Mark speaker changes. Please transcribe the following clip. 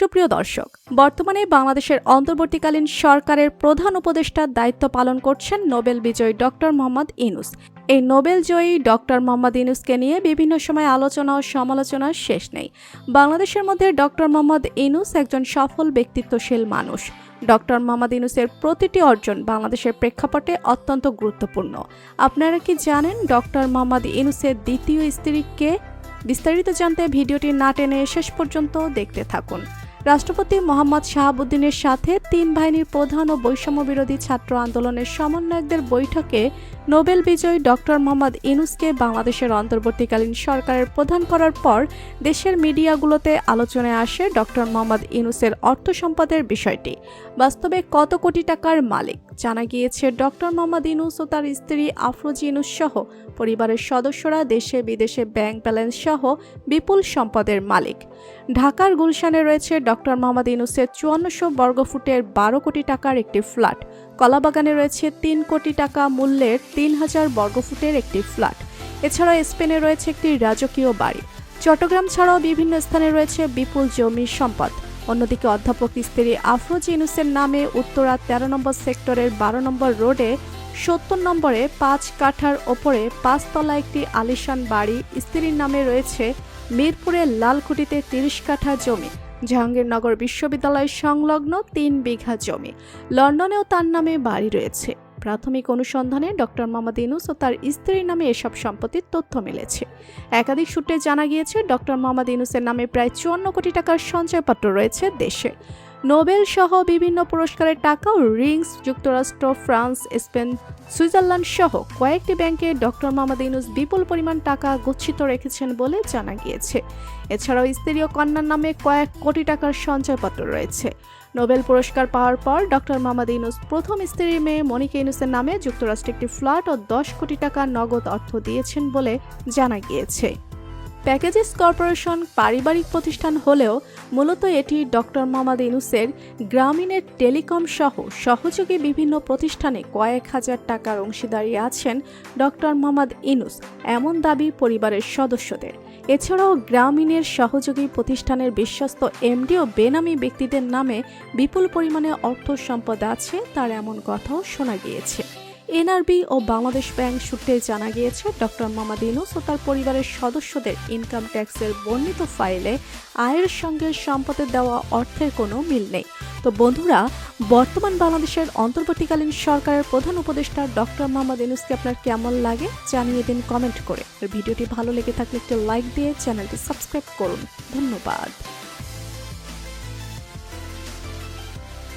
Speaker 1: সুপ্রিয় দর্শক, বর্তমানে বাংলাদেশের অন্তর্বর্তীকালীন সরকারের প্রধান উপদেষ্টার দায়িত্ব পালন করছেন নোবেল বিজয়ী ডক্টর মোহাম্মদ ইনুস এই নোবেল জয়ী ডক্টর মোহাম্মদ ইনুসকে নিয়ে বিভিন্ন সময় আলোচনা ও সমালোচনার শেষ নেই। বাংলাদেশের মধ্যে ডক্টর মোহাম্মদ ইনুস একজন সফল ব্যক্তিত্বশীল মানুষ। ডক্টর মোহাম্মদ ইনুসের প্রতিটি অর্জন বাংলাদেশের প্রেক্ষাপটে অত্যন্ত গুরুত্বপূর্ণ। আপনারা কি জানেন ডক্টর মোহাম্মদ ইনুসের দ্বিতীয় স্ত্রীকে? বিস্তারিত জানতে ভিডিওটি না টেনে শেষ পর্যন্ত দেখতে থাকুন। রাষ্ট্রপতি মোহাম্মদ শাহাবুদ্দিনের সাথে তিন বাহিনীর প্রধান ও বৈষম্য বিরোধী ছাত্র আন্দোলনের সমন্বয়কদের বৈঠকে নোবেল বিজয়ী ডক্টর মোহাম্মদ ইনুসকে বাংলাদেশের অন্তর্বর্তীকালীন সরকারের প্রধান করার পর দেশের মিডিয়াগুলোতে আলোচনায় আসে ডক্টর মোহাম্মদ ইনুসের অর্থ সম্পদের বিষয়টি। বাস্তবে কত কোটি টাকার মালিক? জানা গিয়েছে, ডক্টর মোহাম্মদ ইনুস ও তার স্ত্রী আফরোজি ইনুস সহ পরিবারের সদস্যরা দেশে বিদেশে ব্যাংক ব্যালেন্স সহ বিপুল সম্পদের মালিক। ঢাকার গুলশানে রয়েছে ডক্টর মোহাম্মদ ইনুসের চুয়ান্নশো বর্গফুটের বারো কোটি টাকার একটি ফ্ল্যাট। কলাবাগানে রয়েছে তিন কোটি টাকা মূল্যের তিন হাজার বর্গফুটের একটি ফ্ল্যাট। এছাড়াও স্পেনে রয়েছে একটি রাজকীয় বাড়ি। চট্টগ্রাম ছাড়াও বিভিন্ন স্থানে রয়েছে বিপুল জমি সম্পদ। অন্যদিকে অধ্যাপক স্ত্রী আফরোজ ইনুসের নামে উত্তরা তেরো নম্বর সেক্টরের বারো নম্বর রোডে সত্তর নম্বরে পাঁচ কাঠার ওপরে পাঁচতলা একটি আলিশান বাড়ি। স্ত্রীর নামে রয়েছে মিরপুরের লালকুটিতে তিরিশ কাঠা জমি। জাহাঙ্গীরনগর বিশ্ববিদ্যালয়ের সংলগ্ন তিন বিঘা জমি। লন্ডনেও তার নামে বাড়ি রয়েছে। প্রাথমিক অনুসন্ধানে ডক্টর মোহাম্মদ ইনুস ও তার স্ত্রীর নামে এসব সম্পত্তির তথ্য মিলেছে। একাধিক সূত্রে জানা গিয়েছে, ডক্টর মোহাম্মদ ইনুসের নামে প্রায় চুয়ান্ন কোটি টাকার সঞ্চয়পত্র রয়েছে দেশে। নোবেল সহ বিভিন্ন পুরস্কারের টাকাও রিংস, যুক্তরাষ্ট্র, ফ্রান্স, স্পেন, সুইজারল্যান্ড সহ কয়েকটি ব্যাংকে ডক্টর মোহাম্মদ ইনুস বিপুল পরিমাণ টাকা গচ্ছিত রেখেছেন বলে জানা গিয়েছে। এছাড়াও স্ত্রী ও কন্যার নামে কয়েক কোটি টাকার সঞ্চয়পত্র রয়েছে। নোবেল পুরস্কার পাওয়ার পর ডক্টর মোহাম্মদ ইনুস প্রথম স্ত্রীর মেয়ে মনিকা ইনুসের নামে যুক্তরাষ্ট্রে একটি ফ্ল্যাট ও দশ কোটি টাকা নগদ অর্থ দিয়েছেন বলে জানা গিয়েছে। প্যাকেজেস কর্পোরেশন পারিবারিক প্রতিষ্ঠান হলেও মূলত এটি ডক্টর মোহাম্মদ ইনুসের গ্রামীণের টেলিকম সহ সহযোগী বিভিন্ন প্রতিষ্ঠানে কয়েক হাজার টাকার অংশীদারি আছেন ডক্টর মোহাম্মদ ইনুস এমন দাবি পরিবারের সদস্যদের। এছাড়াও গ্রামীণের সহযোগী প্রতিষ্ঠানের বিশ্বস্ত এমডি ও বেনামি ব্যক্তিদের নামে বিপুল পরিমাণে অর্থ সম্পদ আছে, তার এমন কথাও শোনা গিয়েছে। এনআরবি ও বাংলাদেশ ব্যাংক সূত্রে জানা গিয়েছে, ডক্টর মোহাম্মদ ইনুস ও তার পরিবারের সদস্যদের ইনকাম ট্যাক্সের বর্ণিত ফাইলে আয়ের সঙ্গে সম্পদের দেওয়া অর্থের কোনো মিল নেই। তো বন্ধুরা, বর্তমান বাংলাদেশের অন্তর্বর্তীকালীন সরকারের প্রধান উপদেষ্টা ডক্টর মোহাম্মদ ইনুসকে আপনার কেমন লাগে জানিয়ে দিন কমেন্ট করে। ভিডিওটি ভালো লেগে থাকলে একটি লাইক দিয়ে চ্যানেলটি সাবস্ক্রাইব করুন। ধন্যবাদ।